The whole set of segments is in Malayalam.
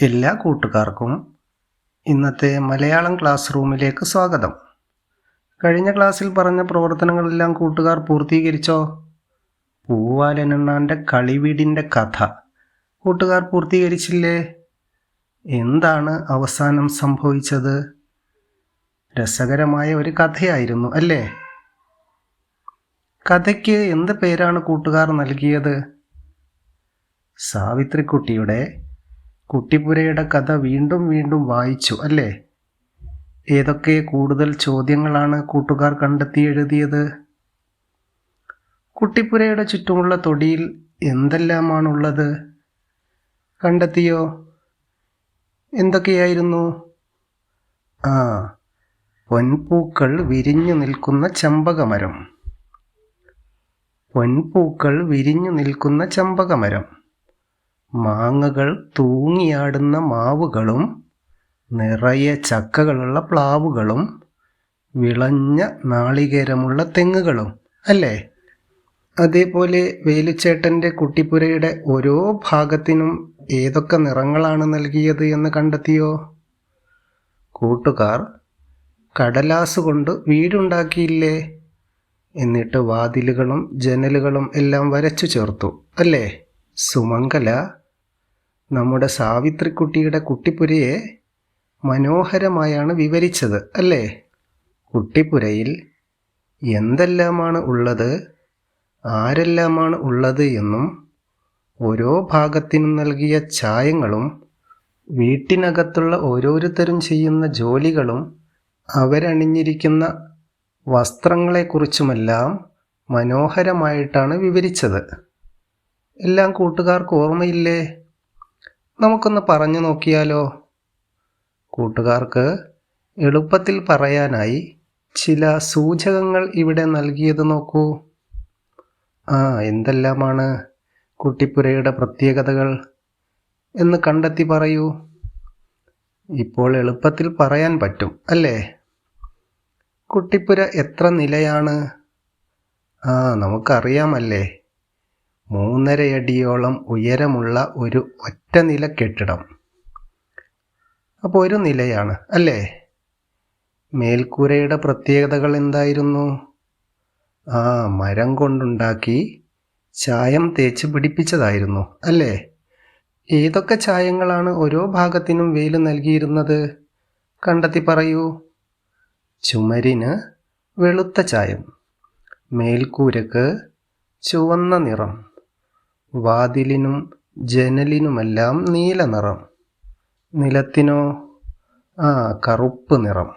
എല്ലാ കൂട്ടുകാർക്കും ഇന്നത്തെ മലയാളം ക്ലാസ് റൂമിലേക്ക് സ്വാഗതം. കഴിഞ്ഞ ക്ലാസ്സിൽ പറഞ്ഞ പ്രവർത്തനങ്ങളെല്ലാം കൂട്ടുകാർ പൂർത്തീകരിച്ചോ? പൂവാലനണ്ണാന്റെ കളിവീടിന്റെ കഥ കൂട്ടുകാർ പൂർത്തീകരിച്ചില്ലേ? എന്താണ് അവസാനം സംഭവിച്ചത്? രസകരമായ ഒരു കഥയായിരുന്നു അല്ലേ? കഥയ്ക്ക് എന്ത് പേരാണ് കൂട്ടുകാർ നൽകിയത്? സാവിത്രിക്കുട്ടിയുടെ കുട്ടിപ്പുരയുടെ കഥ വീണ്ടും വീണ്ടും വായിച്ചു അല്ലേ? ഏതൊക്കെ കൂടുതൽ ചോദ്യങ്ങളാണ് കൂട്ടുകാർ കണ്ടെത്തി എഴുതിയത്? കുട്ടിപ്പുരയുടെ ചുറ്റുമുള്ള തൊടിയിൽ എന്തെല്ലാമാണുള്ളത്? കണ്ടെത്തിയോ? എന്തൊക്കെയായിരുന്നു? ആ പൊൻപൂക്കൾ വിരിഞ്ഞു നിൽക്കുന്ന ചമ്പകമരം. പൊൻപൂക്കൾ വിരിഞ്ഞു നിൽക്കുന്ന ചമ്പകമരം. മാങ്ങകൾ തൂങ്ങിയാടുന്ന മാവുകളും നിറയെ ചക്കകളുള്ള പ്ലാവുകളും വിളഞ്ഞ നാളികേരമുള്ള തെങ്ങുകളും അല്ലേ? അതേപോലെ വേലുച്ചേട്ടന്റെ കുട്ടിപ്പുരയുടെ ഓരോ ഭാഗത്തിനും ഏതൊക്കെ നിറങ്ങളാണ് നൽകിയത് എന്ന് കണ്ടെത്തിയോ? കൂട്ടുകാർ കടലാസ് കൊണ്ട് വീടുണ്ടാക്കിയില്ലേ? എന്നിട്ട് വാതിലുകളും ജനലുകളും എല്ലാം വരച്ചു ചേർത്തു അല്ലേ? സുമംഗല നമ്മുടെ സാവിത്രിക്കുട്ടിയുടെ കുട്ടിപ്പുരയെ മനോഹരമായാണ് വിവരിച്ചത് അല്ലേ? കുട്ടിപ്പുരയിൽ എന്തെല്ലാമാണ് ഉള്ളത് ആരെല്ലാമാണ് ഉള്ളത് എന്നും ഓരോ ഭാഗത്തിനും നൽകിയ ചായങ്ങളും വീട്ടിനകത്തുള്ള ഓരോരുത്തരും ചെയ്യുന്ന ജോലികളും അവരണിഞ്ഞിരിക്കുന്ന വസ്ത്രങ്ങളെക്കുറിച്ചുമെല്ലാം മനോഹരമായിട്ടാണ് വിവരിച്ചത്. എല്ലാം കൂട്ടുകാർക്ക് ഓർമ്മയില്ലേ? നമുക്കൊന്ന് പറഞ്ഞു നോക്കിയാലോ? കൂട്ടുകാർക്ക് എളുപ്പത്തിൽ പറയാനായി ചില സൂചകങ്ങൾ ഇവിടെ നൽകിയത് നോക്കൂ. ആ എന്തെല്ലാമാണ് കുട്ടിപ്പുരയുടെ പ്രത്യേകതകൾ എന്ന് കണ്ടെത്തി പറയൂ. ഇപ്പോൾ എളുപ്പത്തിൽ പറയാൻ പറ്റും അല്ലേ? കുട്ടിപ്പുര എത്ര നിലയാണ്? ആ നമുക്കറിയാമല്ലേ. മൂന്നരയടിയോളം ഉയരമുള്ള ഒരു ഒറ്റ നില കെട്ടിടം. അപ്പോൾ ഒരു നിലയാണ് അല്ലേ? മേൽക്കൂരയുടെ പ്രത്യേകതകൾ എന്തായിരുന്നു? ആ മരം കൊണ്ടുണ്ടാക്കി ചായം തേച്ച് പിടിപ്പിച്ചതായിരുന്നു അല്ലേ? ഏതൊക്കെ ചായങ്ങളാണ് ഓരോ ഭാഗത്തിനും വെയിൽ നൽകിയിരുന്നത്? കണ്ടെത്തി പറയൂ. ചുമരിന് വെളുത്ത ചായം മേൽക്കൂരക്ക് ചുവന്ന നിറം. വാതിലിനും ജനലിനുമെല്ലാം നീല നിറം. നിലത്തിനോ ആ കറുപ്പ് നിറം.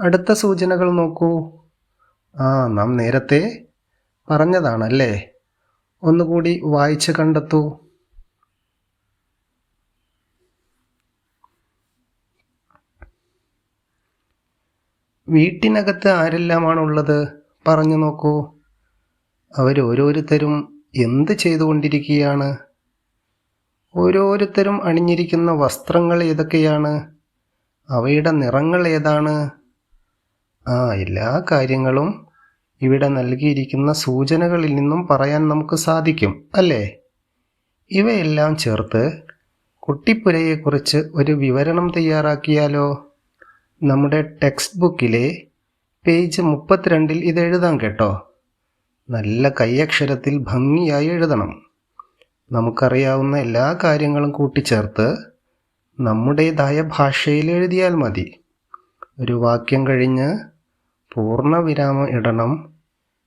അടുത്ത സൂചനകൾ നോക്കൂ. ആ നാം നേരത്തെ പറഞ്ഞതാണല്ലേ? ഒന്നുകൂടി വായിച്ച് കണ്ടെത്തൂ. വീട്ടിനകത്ത് ആരെല്ലാമാണുള്ളത്? പറഞ്ഞു നോക്കൂ. അവരോരോരുത്തരും എന്ത് ചെയ്തുകൊണ്ടിരിക്കുകയാണ്? ഓരോരുത്തരും അണിഞ്ഞിരിക്കുന്ന വസ്ത്രങ്ങൾ ഏതൊക്കെയാണ്? അവയുടെ നിറങ്ങൾ ഏതാണ്? ആ എല്ലാ കാര്യങ്ങളും ഇവിടെ നൽകിയിരിക്കുന്ന സൂചനകളിൽ നിന്നും പറയാൻ നമുക്ക് സാധിക്കും അല്ലേ? ഇവയെല്ലാം ചേർത്ത് കുട്ടിപ്പുരയെക്കുറിച്ച് ഒരു വിവരണം തയ്യാറാക്കിയാലോ? നമ്മുടെ ടെക്സ്റ്റ് ബുക്കിലെ പേജ് മുപ്പത്തിരണ്ടിൽ ഇത് എഴുതാം കേട്ടോ. നല്ല കൈയക്ഷരത്തിൽ ഭംഗിയായി എഴുതണം. നമുക്കറിയാവുന്ന എല്ലാ കാര്യങ്ങളും കൂട്ടിച്ചേർത്ത് നമ്മുടേതായ ഭാഷയിൽ എഴുതിയാൽ മതി. ഒരു വാക്യം കഴിഞ്ഞ് പൂർണവിരാമം ഇടണം.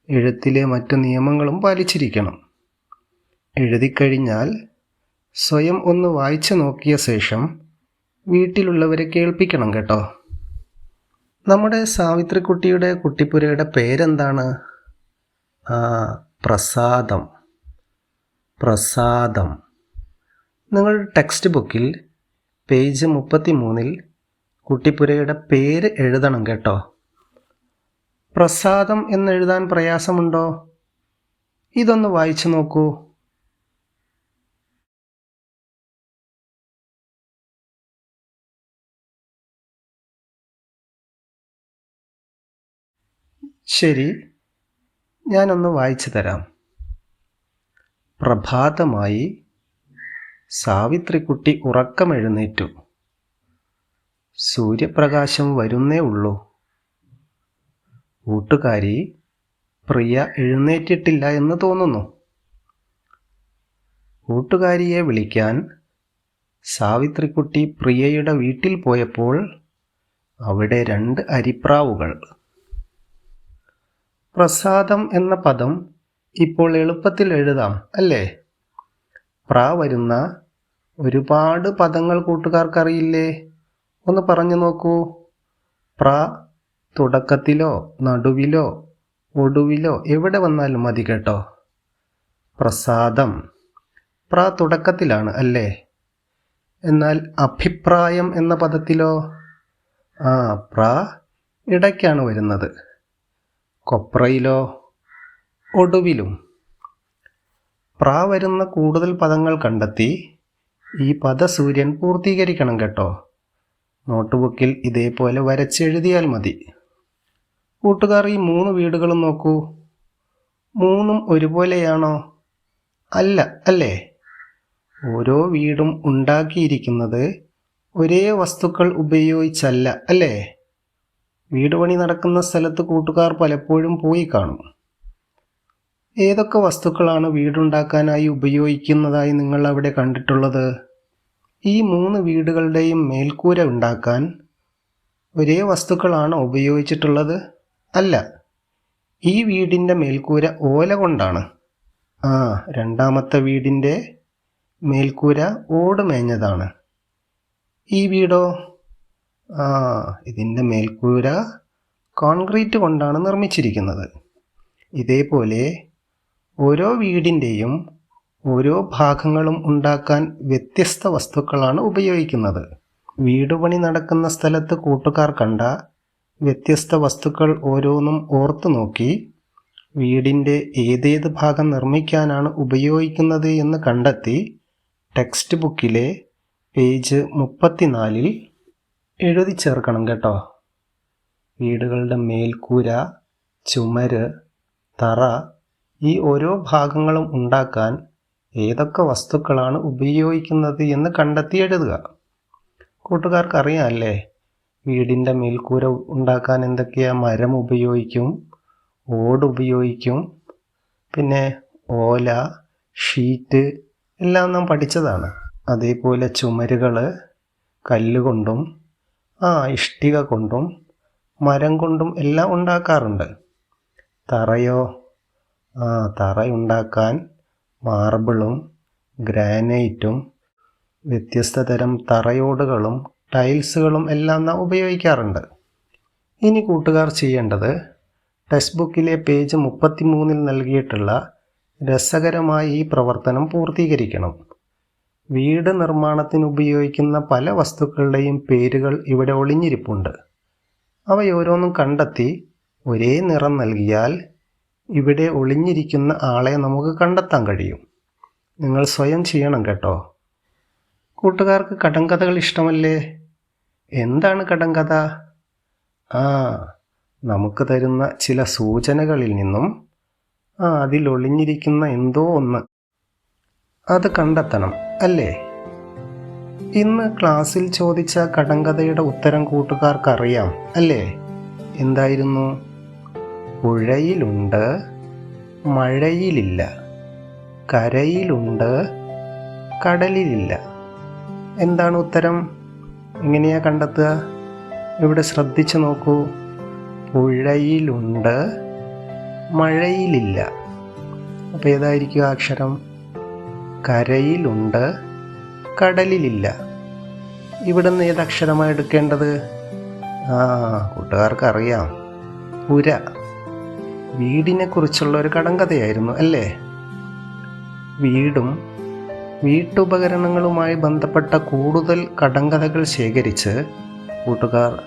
എഴുത്തിലെ മറ്റു നിയമങ്ങളും പാലിച്ചിരിക്കണം. എഴുതിക്കഴിഞ്ഞാൽ സ്വയം ഒന്ന് വായിച്ചു നോക്കിയ ശേഷം വീട്ടിലുള്ളവരെ കേൾപ്പിക്കണം കേട്ടോ. നമ്മുടെ സാവിത്രിക്കുട്ടിയുടെ കുട്ടിപ്പുരയുടെ പേരെന്താണ്? പ്രസാദം. പ്രസാദം. നിങ്ങൾ ടെക്സ്റ്റ് ബുക്കിൽ പേജ് മുപ്പത്തി മൂന്നിൽ കുട്ടിപ്പുരയുടെ പേര് എഴുതണം കേട്ടോ. പ്രസാദം എന്നെഴുതാൻ പ്രയാസമുണ്ടോ? ഇതൊന്ന് വായിച്ചു നോക്കൂ. ശരി. ഞാനൊന്ന് വായിച്ചു തരാം. പ്രഭാതമായി സാവിത്രിക്കുട്ടി ഉറക്കമെഴുന്നേറ്റു. സൂര്യപ്രകാശം വരുന്നേ ഉള്ളൂ. കൂട്ടുകാരി പ്രിയ എഴുന്നേറ്റിട്ടില്ല എന്ന് തോന്നുന്നു. കൂട്ടുകാരിയെ വിളിക്കാൻ സാവിത്രിക്കുട്ടി പ്രിയയുടെ വീട്ടിൽ പോയപ്പോൾ അവിടെ രണ്ട് അരിപ്രാവുകൾ. പ്രസാദം എന്ന പദം ഇപ്പോൾ എളുപ്പത്തിൽ എഴുതാം അല്ലേ? പ്ര വരുന്ന ഒരുപാട് പദങ്ങൾ കൂട്ടുകാർക്കറിയില്ലേ? ഒന്ന് പറഞ്ഞു നോക്കൂ. പ്ര തുടക്കത്തിലോ നടുവിലോ ഒടുവിലോ എവിടെ വന്നാലും മതി കേട്ടോ. പ്രസാദം പ്ര തുടക്കത്തിലാണ് അല്ലേ? എന്നാൽ അഭിപ്രായം എന്ന പദത്തിലോ? ആ പ്ര ഇടയ്ക്കാണ് വരുന്നത്. കൊപ്രയിലോ ഒടുവിലും പ്രാവരുന്ന കൂടുതൽ പദങ്ങൾ കണ്ടെത്തി ഈ പദസൂര്യൻ പൂർത്തീകരിക്കണം കേട്ടോ. നോട്ട്ബുക്കിൽ ഇതേപോലെ വരച്ചെഴുതിയാൽ മതി. കൂട്ടുകാർ ഈ മൂന്ന് വീടുകളും നോക്കൂ. മൂന്നും ഒരുപോലെയാണോ? അല്ല അല്ലേ? ഓരോ വീടും ഉണ്ടാക്കിയിരിക്കുന്നത് ഒരേ വസ്തുക്കൾ ഉപയോഗിച്ചല്ല അല്ലേ? വീട് പണി നടക്കുന്ന സ്ഥലത്ത് കൂട്ടുകാർ പലപ്പോഴും പോയി കാണും. ഏതൊക്കെ വസ്തുക്കളാണ് വീടുണ്ടാക്കാനായി ഉപയോഗിക്കുന്നതായി നിങ്ങൾ അവിടെ കണ്ടിട്ടുള്ളത്? ഈ മൂന്ന് വീടുകളുടെയും മേൽക്കൂര ഉണ്ടാക്കാൻ ഒരേ വസ്തുക്കളാണ് ഉപയോഗിച്ചിട്ടുള്ളത്? അല്ല ഈ വീടിന്റെ മേൽക്കൂര ഓല കൊണ്ടാണ്. ആ രണ്ടാമത്തെ വീടിന്റെ മേൽക്കൂര ഓട് മേഞ്ഞതാണ്. ഈ വീടോ? ആ ഇതിന്റെ മേൽക്കൂര കോൺക്രീറ്റ് കൊണ്ടാണ് നിർമ്മിച്ചിരിക്കുന്നത്. ഇതേപോലെ ഓരോ വീടിന്റെയും ഓരോ ഭാഗങ്ങളും ഉണ്ടാക്കാൻ വ്യത്യസ്ത വസ്തുക്കളാണ് ഉപയോഗിക്കുന്നത്. വീടുപണി നടക്കുന്ന സ്ഥലത്ത് കൂട്ടുകാർ കണ്ട വ്യത്യസ്ത വസ്തുക്കൾ ഓരോന്നും ഓർത്തു നോക്കി വീടിന്റെ ഏതേത് ഭാഗം നിർമ്മിക്കാനാണ് ഉപയോഗിക്കുന്നത് എന്ന് കണ്ടെത്തി ടെക്സ്റ്റ് ബുക്കിലെ പേജ് മുപ്പത്തിനാലിൽ എഴുതി ചേർക്കണം കേട്ടോ. വീടുകളുടെ മേൽക്കൂര ചുമര് തറ ഈ ഓരോ ഭാഗങ്ങളും ഉണ്ടാക്കാൻ ഏതൊക്കെ വസ്തുക്കളാണ് ഉപയോഗിക്കുന്നത് എന്ന് കണ്ടെത്തി എഴുതുക. കൂട്ടുകാർക്ക് അറിയാമല്ലേ വീടിന്റെ മേൽക്കൂര ഉണ്ടാക്കാൻ എന്തൊക്കെയാ മരം ഉപയോഗിക്കും ഓട് ഉപയോഗിക്കും പിന്നെ ഓല ഷീറ്റ് എല്ലാം നാം പഠിച്ചതാണ്. അതേപോലെ ചുമരുകൾ കല്ലുകൊണ്ടും ആ ഇഷ്ടിക കൊണ്ടും മരം കൊണ്ടും എല്ലാം ഉണ്ടാക്കാറുണ്ട്. തറയോ ആ തറ ഉണ്ടാക്കാൻ മാർബിളും ഗ്രാനൈറ്റും വ്യത്യസ്ത തരം തറയോടുകളും ടൈൽസുകളും എല്ലാം നാം ഉപയോഗിക്കാറുണ്ട്. ഇനി കൂട്ടുകാർ ചെയ്യേണ്ടത് ടെക്സ്റ്റ് ബുക്കിലെ പേജ് മുപ്പത്തിമൂന്നിൽ നൽകിയിട്ടുള്ള രസകരമായ ഈ പ്രവർത്തനം പൂർത്തീകരിക്കണം. വീട് നിർമ്മാണത്തിന് ഉപയോഗിക്കുന്ന പല വസ്തുക്കളുടെയും പേരുകൾ ഇവിടെ ഒളിഞ്ഞിരിപ്പുണ്ട്. അവയോരോന്നും കണ്ടെത്തി ഒരേ നിറം നൽകിയാൽ ഇവിടെ ഒളിഞ്ഞിരിക്കുന്ന ആളെ നമുക്ക് കണ്ടെത്താൻ കഴിയും. നിങ്ങൾ സ്വയം ചെയ്യണം കേട്ടോ. കൂട്ടുകാർക്ക് കടങ്കഥകൾ ഇഷ്ടമല്ലേ? എന്താണ് കടങ്കഥ? ആ നമുക്ക് തരുന്ന ചില സൂചനകളിൽ നിന്നും ആ അതിൽ ഒളിഞ്ഞിരിക്കുന്ന എന്തോ ഒന്ന് അത് കണ്ടെത്തണം. അല്ലേ? ഇന്ന് ക്ലാസ്സിൽ ചോദിച്ച കടങ്കഥയുടെ ഉത്തരം കൂട്ടുകാർക്കറിയാം അല്ലേ? എന്തായിരുന്നു? പുഴയിലുണ്ട് മഴയിലില്ല കരയിലുണ്ട് കടലിലില്ല. എന്താണ് ഉത്തരം? എങ്ങനെയാ കണ്ടെത്തുക? ഇവിടെ ശ്രദ്ധിച്ചു നോക്കൂ. പുഴയിലുണ്ട് മഴയിലില്ല. അപ്പോൾ ഏതായിരിക്കും അക്ഷരം? കരയിലുണ്ട് കടലിലില്ല. ഇവിടുന്ന് ഏത് അക്ഷരമാണ് എടുക്കേണ്ടത്? ആ കൂട്ടുകാർക്ക് അറിയാം പുര. വീടിനെ കുറിച്ചുള്ള ഒരു കടങ്കഥയായിരുന്നു അല്ലേ? വീടും വീട്ടുപകരണങ്ങളുമായി ബന്ധപ്പെട്ട കൂടുതൽ കടങ്കഥകൾ ശേഖരിച്ച് കൂട്ടുകാർ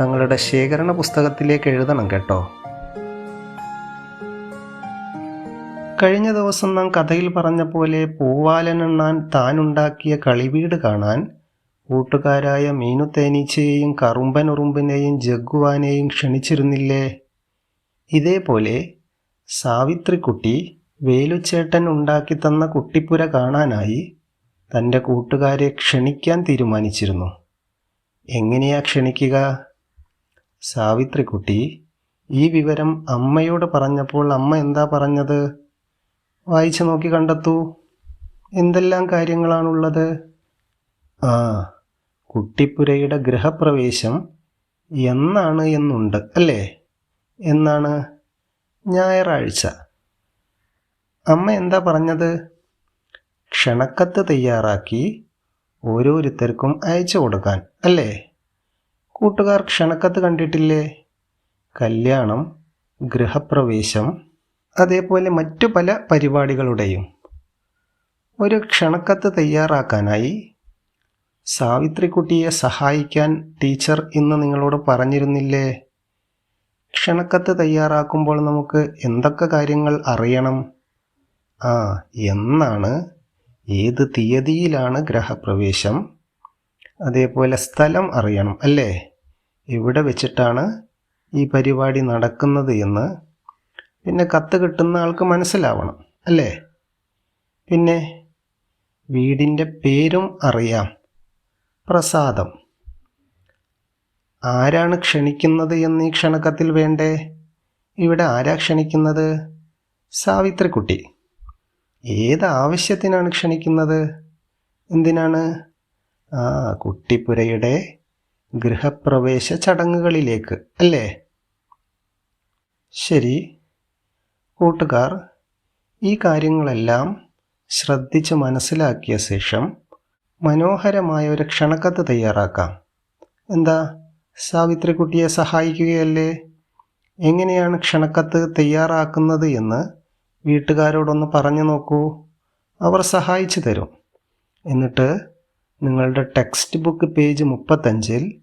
തങ്ങളുടെ ശേഖരണ പുസ്തകത്തിലേക്ക് എഴുതണം കേട്ടോ. കഴിഞ്ഞ ദിവസം നാം കഥയിൽ പറഞ്ഞ പോലെ പൂവാലനെണ്ണാൻ താനുണ്ടാക്കിയ കളിവീട് കാണാൻ കൂട്ടുകാരായ മീനു തേനീച്ചയെയും കറുമ്പൻ ഉറുമ്പിനെയും ജഗ്ഗുവാനെയും ക്ഷണിച്ചിരുന്നില്ലേ? ഇതേപോലെ സാവിത്രിക്കുട്ടി വേലുച്ചേട്ടൻ ഉണ്ടാക്കി തന്ന കുട്ടിപ്പുര കാണാനായി തന്റെ കൂട്ടുകാരെ ക്ഷണിക്കാൻ തീരുമാനിച്ചിരുന്നു. എങ്ങനെയാ ക്ഷണിക്കുക? സാവിത്രിക്കുട്ടി ഈ വിവരം അമ്മയോട് പറഞ്ഞപ്പോൾ അമ്മ എന്താ പറഞ്ഞത്? വായിച്ചു നോക്കി കണ്ടെത്തൂ. എന്തെല്ലാം കാര്യങ്ങളാണുള്ളത്? ആ കുട്ടിപ്പുരയുടെ ഗൃഹപ്രവേശം എന്നാണ് എന്നുണ്ട് അല്ലേ? എന്നാണ്? ഞായറാഴ്ച. അമ്മ എന്താ പറഞ്ഞത്? ക്ഷണക്കത്ത് തയ്യാറാക്കി ഓരോരുത്തർക്കും അയച്ചു കൊടുക്കാൻ അല്ലേ? കൂട്ടുകാർ ക്ഷണക്കത്ത് കണ്ടിട്ടില്ലേ? കല്യാണം ഗൃഹപ്രവേശം അതേപോലെ മറ്റു പല പരിപാടികളുടെയും ഒരു ക്ഷണക്കത്ത് തയ്യാറാക്കാനായി സാവിത്രിക്കുട്ടിയെ സഹായിക്കാൻ ടീച്ചർ ഇന്ന് നിങ്ങളോട് പറഞ്ഞിരുന്നില്ലേ? ക്ഷണക്കത്ത് തയ്യാറാക്കുമ്പോൾ നമുക്ക് എന്തൊക്കെ കാര്യങ്ങൾ അറിയണം? ആ എന്നാണ് ഏത് തീയതിയിലാണ് ഗ്രഹപ്രവേശം? അതേപോലെ സ്ഥലം അറിയണം അല്ലേ? എവിടെ വെച്ചിട്ടാണ് ഈ പരിപാടി നടക്കുന്നത് എന്ന് പിന്നെ കത്ത് കിട്ടുന്ന ആൾക്ക് മനസ്സിലാവണം അല്ലേ? പിന്നെ വീടിന്റെ പേരും അറിയാം. പ്രസാദം. ആരാണ് ക്ഷണിക്കുന്നത് എന്ന് ഈ ക്ഷണക്കത്തിൽ വേണ്ടേ? ഇവിടെ ആരാ ക്ഷണിക്കുന്നത്? സാവിത്രിക്കുട്ടി. ഏത് ആവശ്യത്തിനാണ് ക്ഷണിക്കുന്നത്? എന്തിനാണ്? ആ കുട്ടിപ്പുരയുടെ ഗൃഹപ്രവേശ ചടങ്ങുകളിലേക്ക് അല്ലേ? ശരി. കൂട്ടുകാർ ഈ കാര്യങ്ങളെല്ലാം ശ്രദ്ധിച്ച് മനസ്സിലാക്കിയ ശേഷം മനോഹരമായ ഒരു ക്ഷണക്കത്ത് തയ്യാറാക്കാം. എന്താ? സാവിത്രിക്കുട്ടിയെ സഹായിക്കുകയല്ലേ? എങ്ങനെയാണ് ക്ഷണക്കത്ത് തയ്യാറാക്കുന്നത് എന്ന് വീട്ടുകാരോടൊന്ന് പറഞ്ഞു നോക്കൂ. അവർ സഹായിച്ചു തരും. എന്നിട്ട് നിങ്ങളുടെ ടെക്സ്റ്റ് ബുക്ക് പേജ് മുപ്പത്തഞ്ചിൽ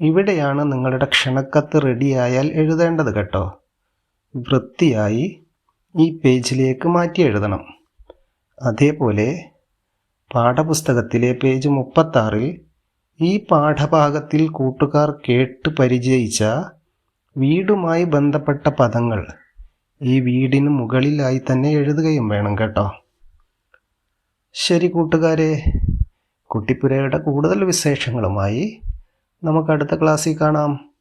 ഇവിടെയാണ് നിങ്ങളുടെ ക്ഷണക്കത്ത് റെഡിയായാൽ എഴുതേണ്ടത് കേട്ടോ. വൃത്തിയായി ഈ പേജിലേക്ക് മാറ്റി എഴുതണം. അതേപോലെ പാഠപുസ്തകത്തിലെ പേജ് മുപ്പത്താറിൽ ഈ പാഠഭാഗത്തിൽ കൂട്ടുകാർ കേട്ട് പരിചയിച്ച വീടുമായി ബന്ധപ്പെട്ട പദങ്ങൾ ഈ വീടിന് മുകളിലായി തന്നെ എഴുതുകയും വേണം കേട്ടോ. ശരി കൂട്ടുകാരെ കുട്ടിപ്പുരയുടെ കൂടുതൽ വിശേഷങ്ങളുമായി നമുക്ക് അടുത്ത ക്ലാസ്സിൽ കാണാം.